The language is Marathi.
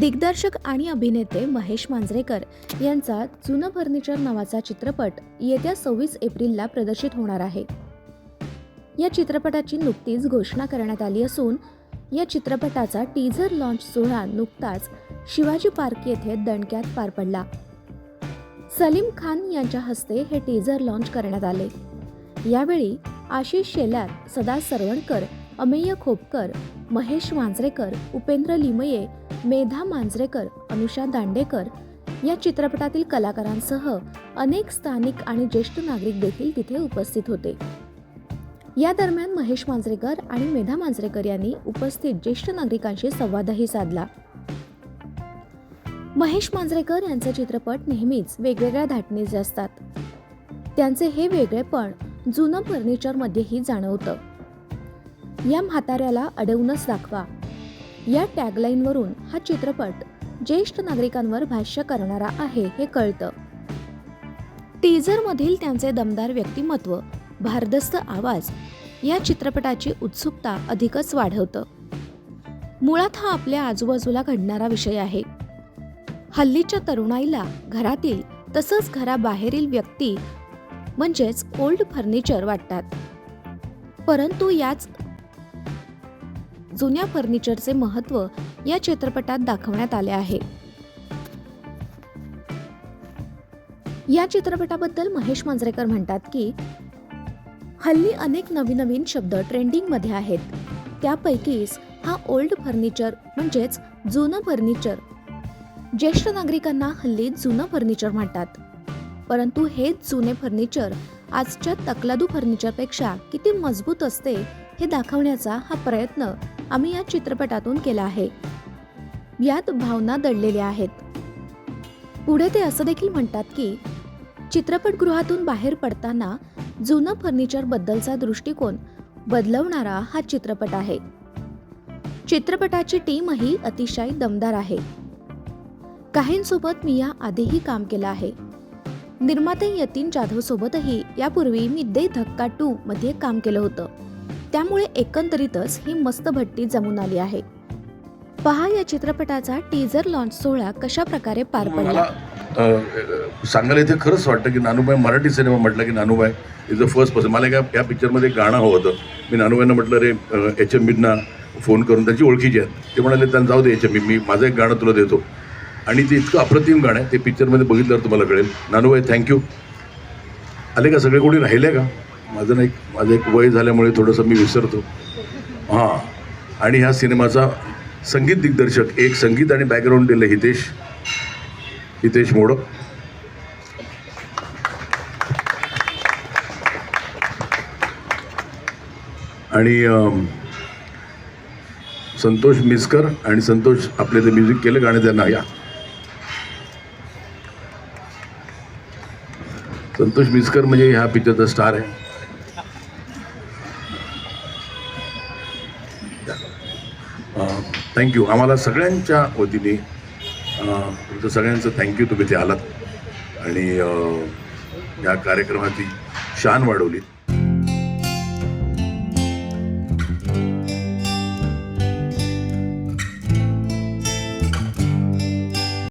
दिग्दर्शक आणि अभिनेते महेश मांजरेकर यांचा जुनं फर्निचर नावाचा चित्रपट येत्या सव्वीस एप्रिलला प्रदर्शित होणार आहे. या चित्रपटाची नुकतीच घोषणा करण्यात आली असून या चित्रपटाचा टीझर लॉन्च सोहळा नुकताच शिवाजी पार्क येथे दणक्यात पार पडला. सलीम खान यांच्या हस्ते हे टीझर लॉन्च करण्यात आले. यावेळी आशिष शेलार सदा सरवणकर अमेय खोपकर महेश मांजरेकर उपेंद्र लिमये मेधा मांजरेकर अनुषा दांडेकर या चित्रपटातील कलाकारांसह अनेक स्थानिक आणि ज्येष्ठ नागरिक देखील तिथे उपस्थित होते. या दरम्यान महेश मांजरेकर आणि मेधा मांजरेकर यांनी उपस्थित ज्येष्ठ नागरिकांशी संवादही साधला. महेश मांजरेकर यांचे चित्रपट नेहमीच वेगवेगळ्या धाटणीचे असतात. त्यांचे हे वेगळेपण जुनं फर्निचरमध्येही जाणवतं. या म्हाताऱ्याला अडवूनच दाखवा. या टॅगलाईनवरून हा चित्रपट ज्येष्ठ नागरिकांवर भाष्य करणारा आहे हे कळतं. टीझरमधील त्यांचे दमदार व्यक्तिमत्व भारदस्त आवाज या चित्रपटाची उत्सुकता अधिकच वाढवतं. मुळात हा आपल्या आजूबाजूला घडणारा विषय आहे. हल्लीच्या तरुणाईला घरातील तसंच घराबाहेरील व्यक्ती म्हणजेच ओल्ड फर्निचर वाटतात. परंतु याच जुन्या फर्निचरचे महत्त्व या चित्रपटात दाखवण्यात आले आहे. या चित्रपटाबद्दल महेश मांजरेकर म्हणतात की हल्ली अनेक नवीन नवीन शब्द ट्रेंडिंगमध्ये आहेत. त्यापैकीच हा ओल्ड फर्निचर म्हणजेच जुनं फर्निचर. ज्येष्ठ नागरिकांना हल्ली जुनं फर्निचर म्हणतात. परंतु हेच जुने फर्निचर आजच्या तकलादू फर्निचरपेक्षा किती मजबूत असते हे दाखवण्याचा हा प्रयत्न आम्ही या चित्रपटातून केला आहे. यात भावना दडलेल्या आहेत. पुढे ते असं देखील म्हणतात की चित्रपटगृहातून बाहेर पडताना जुनं फर्निचर बद्दलचा दृष्टिकोन बदलवणारा हा चित्रपट आहे. चित्रपटाची टीमही अतिशय दमदार आहे. काहींसोबत मी या आधीही काम केलं आहे. निर्माते यतीन जाधव सोबतही यापूर्वी मी दे धक्का टू मध्ये काम केलं होतं. त्यामुळे एकंदरीतच ही मस्त भट्टी जमून आली आहे. पहा या चित्रपटाचा टीजर लॉन्च सोहळा कशा प्रकारे पार पडला. सांगायला इथे खरंच वाटतं की नानूबाई मराठी सिनेमा म्हटलं की Nanubai is the first person मला एका या पिक्चरमध्ये गाणं हवं होतं. मी नानूबाईंना म्हटलं रे एच एम बींना फोन करून त्यांची ओळखीची आहेत. ते म्हणाले त्यांना जाऊ दे एच एम बी मी माझं एक गाणं तुला देतो. आणि ते इतकं अप्रतिम गाणं आहे ते पिक्चरमध्ये बघितल्यावर तुम्हाला कळेल. नानूबाई थँक्यू आले का? सगळे कोणी राहिले का? माझं नाही माझं एक वय झाल्यामुळे थोडंसं मी विसरतो. हां. आणि ह्या सिनेमाचा संगीत दिग्दर्शक एक संगीत आणि बॅकग्राऊंड दिलं हितेश. हितेश मोडक. आणि संतोष मिसकर आणि संतोष आपले ते म्युझिक केलं गाणे त्यांना या. संतोष मिसकर म्हणजे ह्या पिक्चरचा स्टार आहे. थँक्यू आम्हाला सगळ्यांच्या वतीने तुमचं सगळ्यांचं थँक्यू तुम्ही ते आलात आणि या कार्यक्रमाची शान वाढवलीत.